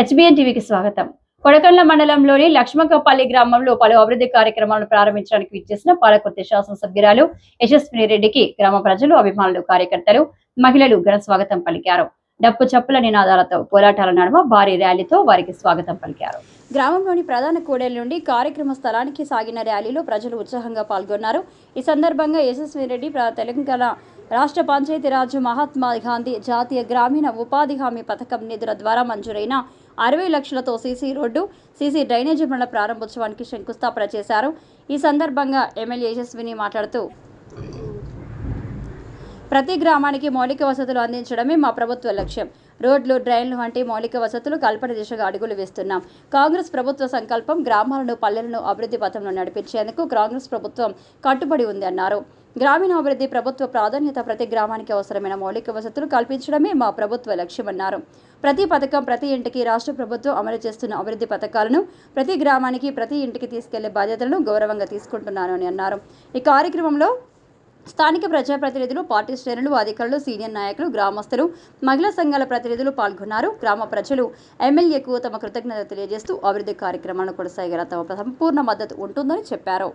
HBN టీవీకి స్వాగతం. కొడకండ్ల మండలంలోని లక్ష్మకపల్లి గ్రామంలో పలు అభివృద్ధి కార్యక్రమాలను ప్రారంభించడానికి విచ్చేసిన పాలకుర్తి శాసనసభ్యురాలు యశస్విని రెడ్డికి గ్రామ ప్రజలు అభిమానులు కార్యకర్తలు మహిళలు ఘన స్వాగతం పలికారు. డప్పు చప్పుల నినాదాలతో పోరాటాల నడుమ భారీ ర్యాలీతో వారికి స్వాగతం పలికారు. గ్రామంలోని ప్రధాన కూడలి నుండి కార్యక్రమ స్థలానికి సాగిన ర్యాలీలో ప్రజలు ఉత్సాహంగా పాల్గొన్నారు. ఈ సందర్భంగా యశస్వి రెడ్డి తెలంగాణ రాష్ట్ర పంచాయతీరాజ్ మహాత్మా గాంధీ జాతీయ గ్రామీణ ఉపాధి హామీ పథకం నిధుల ద్వారా మంజూరైన అరవై లక్షలతో సీసీ రోడ్డు సీసీ డ్రైనేజీ పనుల ప్రారంభోత్సవానికి శంకుస్థాపన చేశారు. ఈ సందర్భంగా ఎమ్మెల్యే యశస్విని మాట్లాడుతూ ప్రతి గ్రామానికి మౌలిక వసతులు అందించడమే మా ప్రభుత్వ లక్ష్యం. రోడ్లు డ్రైన్లు వంటి మౌలిక వసతులు కల్పన దిశగా అడుగులు వేస్తున్నాం. కాంగ్రెస్ ప్రభుత్వ సంకల్పం గ్రామాలను పల్లెలను అభివృద్ధి పథంలో నడిపించేందుకు కాంగ్రెస్ ప్రభుత్వం కట్టుబడి ఉంది అన్నారు. గ్రామీణాభివృద్ధి ప్రభుత్వ ప్రాధాన్యత ప్రతి గ్రామానికి అవసరమైన మౌలిక వసతులు కల్పించడమే మా ప్రభుత్వ లక్ష్యమన్నారు. ప్రతి పథకం ప్రతి ఇంటికి రాష్ట్ర ప్రభుత్వం అమలు చేస్తున్న అభివృద్ధి పథకాలను ప్రతి గ్రామానికి ప్రతి ఇంటికి తీసుకెళ్ళే బాధ్యతలను గౌరవంగా తీసుకుంటున్నాను అని అన్నారు. ఈ కార్యక్రమంలో స్థానిక ప్రజాప్రతినిధులు పార్టీ శ్రేణులు అధికారులు సీనియర్ నాయకులు గ్రామస్తులు మహిళా సంఘాల ప్రతినిధులు పాల్గొన్నారు. గ్రామ ప్రజలు ఎమ్మెల్యేకు తమ కృతజ్ఞత తెలియజేస్తూ అభివృద్ధి కార్యక్రమాలను కొనసాగేలా తమ సంపూర్ణ మద్దతు ఉంటుందని చెప్పారు.